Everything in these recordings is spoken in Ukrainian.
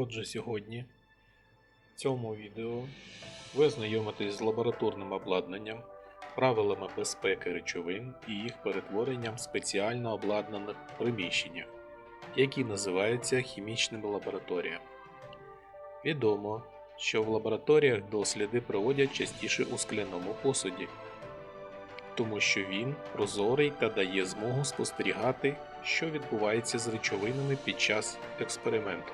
Отже, сьогодні в цьому відео ви ознайомитесь з лабораторним обладнанням, правилами безпеки речовин і їх перетворенням в спеціально обладнаних приміщеннях, які називаються хімічними лабораторіями. Відомо, що в лабораторіях досліди проводять частіше у скляному посуді, тому що він прозорий та дає змогу спостерігати, що відбувається з речовинами під час експерименту.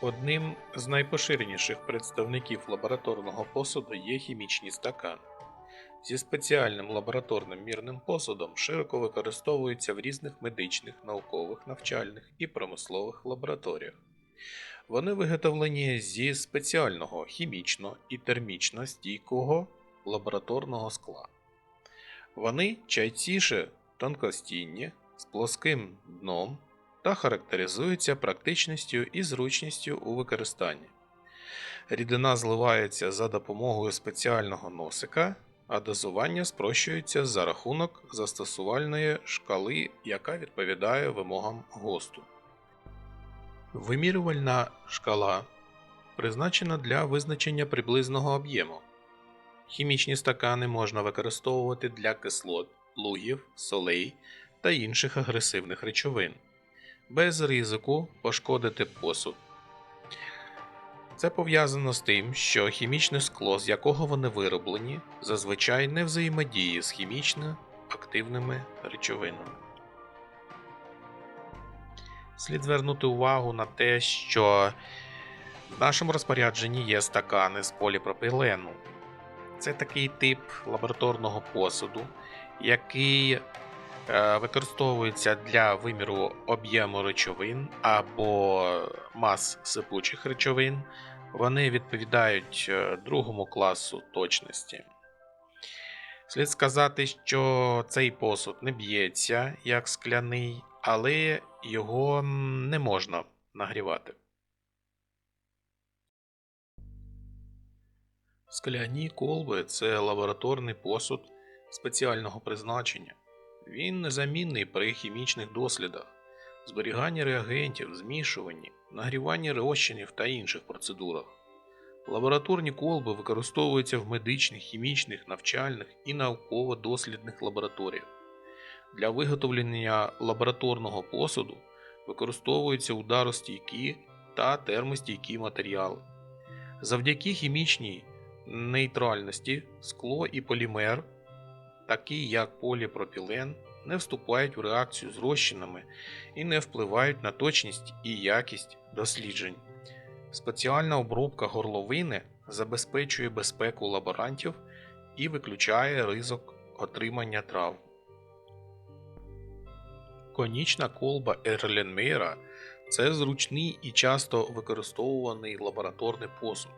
Одним з найпоширеніших представників лабораторного посуду є хімічний стакан. Зі спеціальним лабораторним мірним посудом широко використовується в різних медичних, наукових, навчальних і промислових лабораторіях. Вони виготовлені зі спеціального хімічно і термічно стійкого лабораторного скла. Вони частіше тонкостінні, з плоским дном та характеризуються практичністю і зручністю у використанні. Рідина зливається за допомогою спеціального носика, а дозування спрощується за рахунок застосувальної шкали, яка відповідає вимогам ГОСТу. Вимірювальна шкала призначена для визначення приблизного об'єму. Хімічні стакани можна використовувати для кислот, лугів, солей та інших агресивних речовин без ризику пошкодити посуд. Це пов'язано з тим, що хімічне скло, з якого вони вироблені, зазвичай не взаємодіє з хімічно активними речовинами. Слід звернути увагу на те, що в нашому розпорядженні є стакани з поліпропилену. Це такий тип лабораторного посуду, який використовується для виміру об'єму речовин або мас сипучих речовин. Вони відповідають е, другому класу точності. Слід сказати, що цей посуд не б'ється як скляний, але його не можна нагрівати. Скляні колби це лабораторний посуд спеціального призначення. Він незамінний при хімічних дослідах, зберіганні реагентів, змішуванні, нагріванні розчинів та інших процедурах. Лабораторні колби використовуються в медичних, хімічних, навчальних і науково-дослідних лабораторіях. Для виготовлення лабораторного посуду використовуються ударостійкі та термостійкі матеріали. Завдяки хімічній нейтральності скло і полімер, такі як поліпропілен, не вступають в реакцію з розчинами і не впливають на точність і якість досліджень. Спеціальна обробка горловини забезпечує безпеку лаборантів і виключає ризик отримання травм. Конічна колба Ерленмейра це зручний і часто використовуваний лабораторний посуд.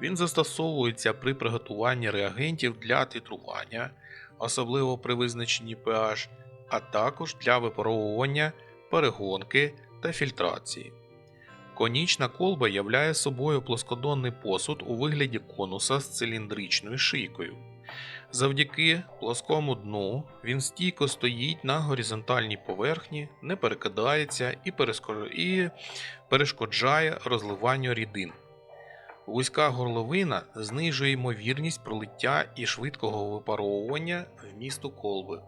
Він застосовується при приготуванні реагентів для титрування, особливо при визначенні pH, а також для випаровування, перегонки та фільтрації. Конічна колба являє собою плоскодонний посуд у вигляді конуса з циліндричною шийкою. Завдяки плоскому дну він стійко стоїть на горизонтальній поверхні, не перекидається і, перешкоджає розливанню рідин. Вузька горловина знижує ймовірність пролиття і швидкого випаровування вмісту колби.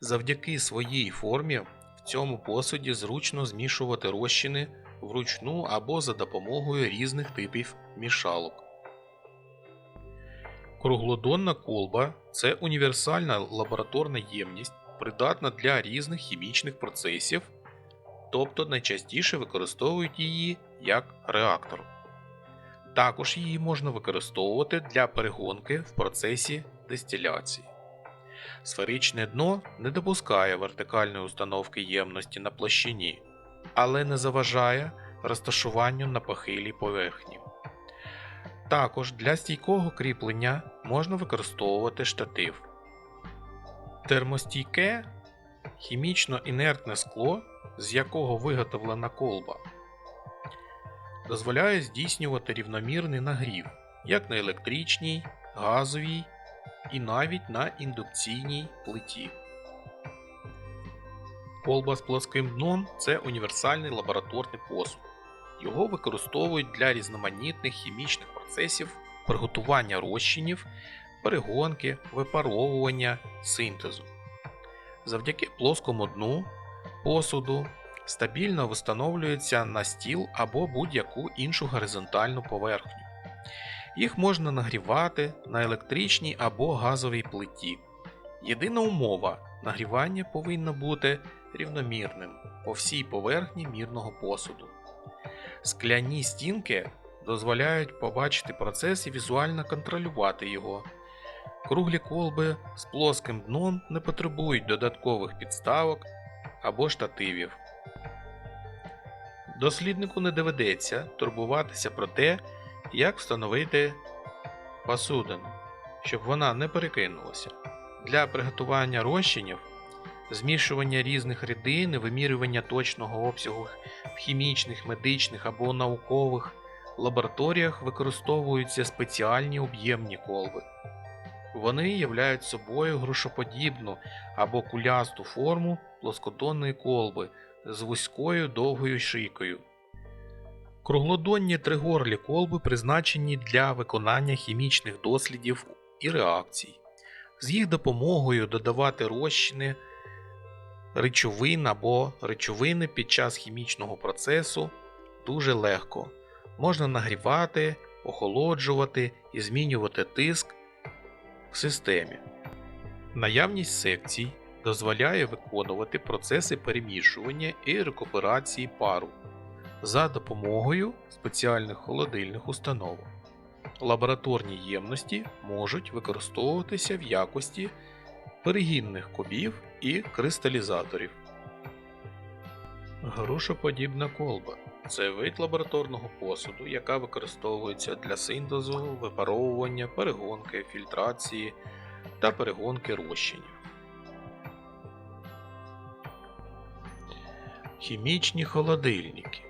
Завдяки своїй формі в цьому посуді зручно змішувати розчини вручну або за допомогою різних типів мішалок. Круглодонна колба це універсальна лабораторна ємність, придатна для різних хімічних процесів, тобто найчастіше використовують її як реактор. Також її можна використовувати для перегонки в процесі дистиляції. Сферичне дно не допускає вертикальної установки ємності на площині, але не заважає розташуванню на похилій поверхні. Також для стійкого кріплення можна використовувати штатив. Термостійке хімічно інертне скло, з якого виготовлена колба, дозволяє здійснювати рівномірний нагрів як на електричній, газовій і навіть на індукційній плиті. Колба з плоским дном це універсальний лабораторний посуд. Його використовують для різноманітних хімічних процесів приготування розчинів, перегонки, випаровування, синтезу. Завдяки плоскому дну посуду стабільно встановлюється на стіл або будь-яку іншу горизонтальну поверхню. Їх можна нагрівати на електричній або газовій плиті. Єдина умова нагрівання повинно бути рівномірним по всій поверхні мірного посуду. Скляні стінки дозволяють побачити процес і візуально контролювати його. Круглі колби з плоским дном не потребують додаткових підставок або штативів. Досліднику не доведеться турбуватися про те, як встановити посудину, щоб вона не перекинулася. Для приготування розчинів, змішування різних рідин вимірювання точного обсягу в хімічних, медичних або наукових лабораторіях використовуються спеціальні об'ємні колби. Вони являють собою грушоподібну або кулясту форму плоскодонної колби з вузькою довгою шийкою. Круглодонні тригорлі колби призначені для виконання хімічних дослідів і реакцій. З їх допомогою додавати розчини речовин або речовини під час хімічного процесу дуже легко. Можна нагрівати, охолоджувати і змінювати тиск в системі. Наявність секцій дозволяє виконувати процеси перемішування і рекуперації пару за допомогою спеціальних холодильних установок. Лабораторні ємності можуть використовуватися в якості перегінних кубів і кристалізаторів. Грушоподібна колба це вид лабораторного посуду, яка використовується для синтезу, випаровування, перегонки, фільтрації та перегонки розчинів. Хімічні холодильники.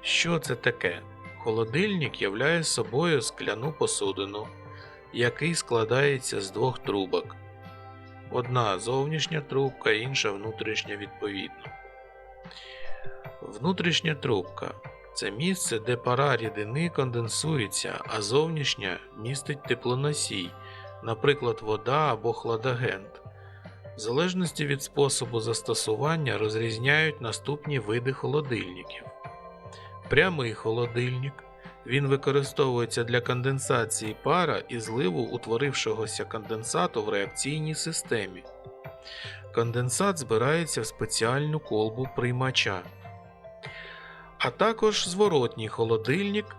Що це таке? Холодильник являє собою скляну посудину, який складається з двох трубок. Одна зовнішня трубка, інша внутрішня відповідно. Внутрішня трубка це місце, де пара рідини конденсується, а зовнішня містить теплоносій, наприклад, вода або хладагент. В залежності від способу застосування розрізняють наступні види холодильників. Прямий холодильник. Він використовується для конденсації пара і зливу утворившогося конденсату в реакційній системі. Конденсат збирається в спеціальну колбу приймача. А також зворотній холодильник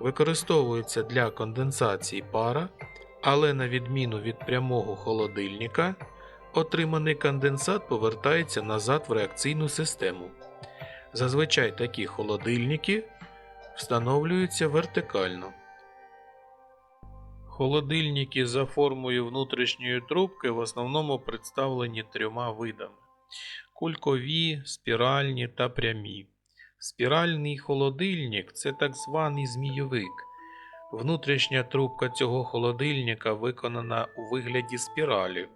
використовується для конденсації пара, але на відміну від прямого холодильника, отриманий конденсат повертається назад в реакційну систему. Зазвичай такі холодильники встановлюються вертикально. Холодильники за формою внутрішньої трубки в основному представлені трьома видами: кулькові, спіральні та прямі. Спіральний холодильник це так званий змійовик. Внутрішня трубка цього холодильника виконана у вигляді спіралі,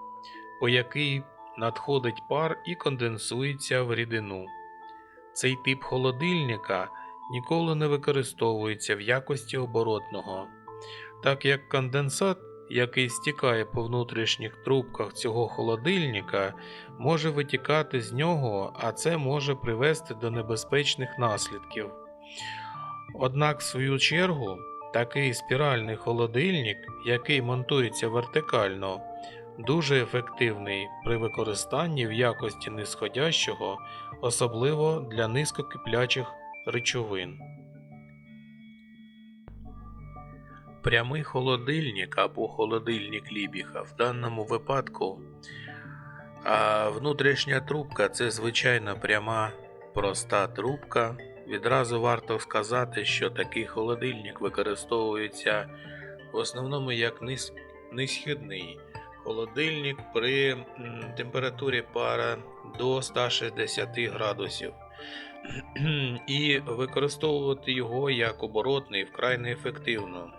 по якій надходить пар і конденсується в рідину. Цей тип холодильника ніколи не використовується в якості оборотного, так як конденсат, який стікає по внутрішніх трубках цього холодильника, може витікати з нього, а це може привести до небезпечних наслідків. Однак, в свою чергу, такий спіральний холодильник, який монтується вертикально, дуже ефективний при використанні в якості нисходящого, особливо для низькокиплячих речовин. Прямий холодильник або холодильник Лібіха в даному випадку. А внутрішня трубка це звичайна пряма проста трубка. Відразу варто сказати, що такий холодильник використовується в основному як низ... низхідний холодильник при температурі пара до 160 градусів. І використовувати його як оборотний вкрай неефективно,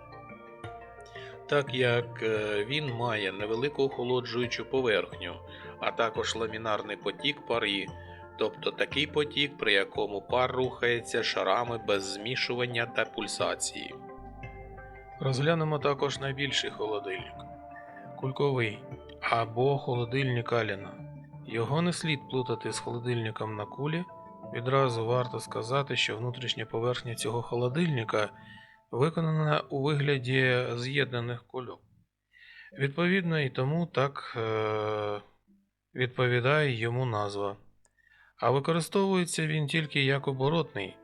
так як е, він має невелику охолоджуючу поверхню, а також ламінарний потік пари, тобто такий потік, при якому пар рухається шарами без змішування та пульсації. Розглянемо також найбільший холодильник кульковий або холодильник Аліна. Його не слід плутати з холодильником на кулі. Відразу варто сказати, що внутрішня поверхня цього холодильника виконана у вигляді з'єднаних кульок. Відповідно, і тому так е- відповідає йому назва. А використовується він тільки як оборотний,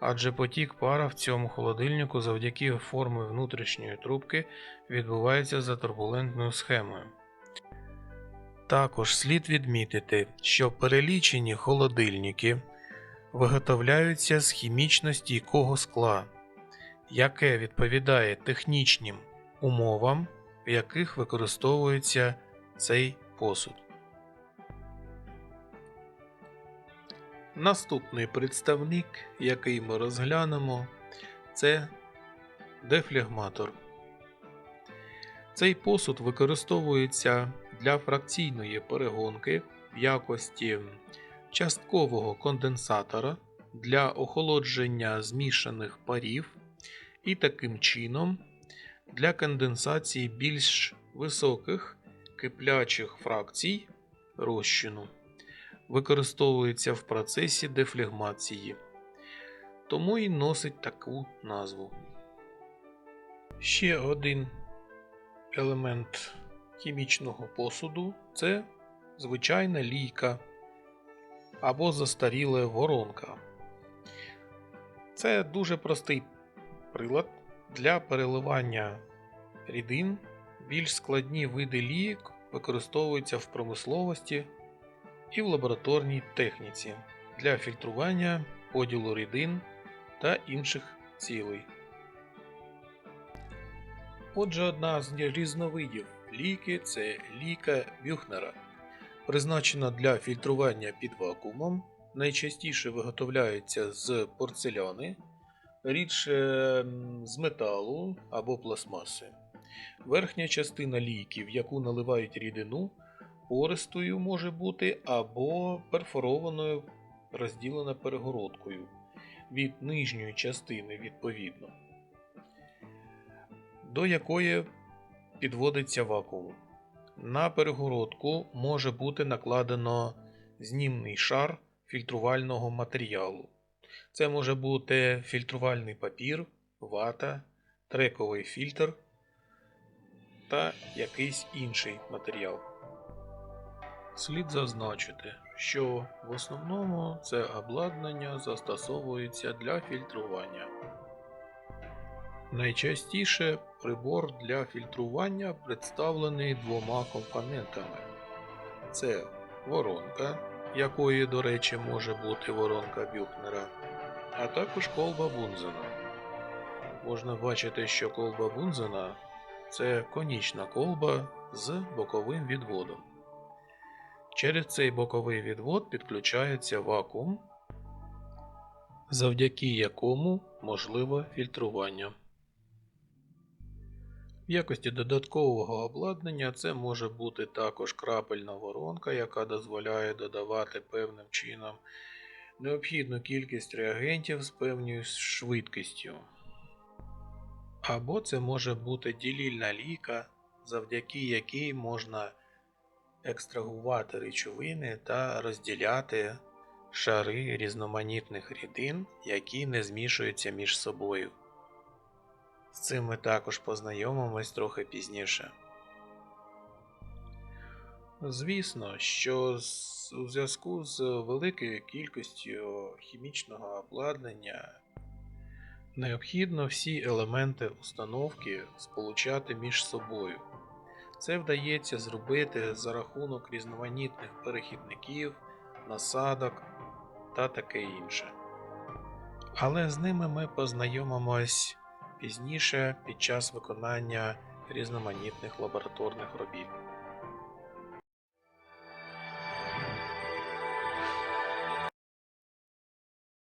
адже потік пара в цьому холодильнику завдяки формі внутрішньої трубки відбувається за турбулентною схемою. Також слід відмітити, що перелічені холодильники виготовляються з хімічно стійкого скла, яке відповідає технічним умовам, в яких використовується цей посуд. Наступний представник, який ми розглянемо, це дефлегматор. Цей посуд використовується для фракційної перегонки в якості часткового конденсатора для охолодження змішаних парів і таким чином для конденсації більш високих киплячих фракцій розчину. Використовується в процесі дефлегмації, тому і носить таку назву. Ще один елемент хімічного посуду це звичайна лійка або застаріла воронка. Це дуже простий прилад для переливання рідин. Більш складні види лійок використовуються в промисловості і в лабораторній техніці для фільтрування, поділу рідин та інших цілей. Отже, одна з різновидів ліки це ліка Бюхнера, призначена для фільтрування під вакуумом, найчастіше виготовляється з порцеляни, рідше з металу або пластмаси. Верхня частина лійки, в яку наливають рідину, пористою може бути або перфорованою, розділена перегородкою від нижньої частини відповідно, до якої підводиться вакуум. На перегородку може бути накладено знімний шар фільтрувального матеріалу. Це може бути фільтрувальний папір, вата, трековий фільтр та якийсь інший матеріал. Слід зазначити, що в основному це обладнання застосовується для фільтрування. Найчастіше прибор для фільтрування представлений двома компонентами: це воронка, якої, до речі, може бути воронка Бюхнера, а також колба Бунзена. Можна бачити, що колба Бунзена це конічна колба з боковим відводом. Через цей боковий відвод підключається вакуум, завдяки якому можливе фільтрування. В якості додаткового обладнання це може бути також крапельна воронка, яка дозволяє додавати певним чином необхідну кількість реагентів з певною швидкістю. Або це може бути ділільна лійка, завдяки якій можна екстрагувати речовини та розділяти шари різноманітних рідин, які не змішуються між собою. З цим ми також познайомимось трохи пізніше. Звісно, що у зв'язку з великою кількістю хімічного обладнання необхідно всі елементи установки сполучати між собою. Це вдається зробити за рахунок різноманітних перехідників, насадок та таке інше. Але з ними ми познайомимось пізніше під час виконання різноманітних лабораторних робіт.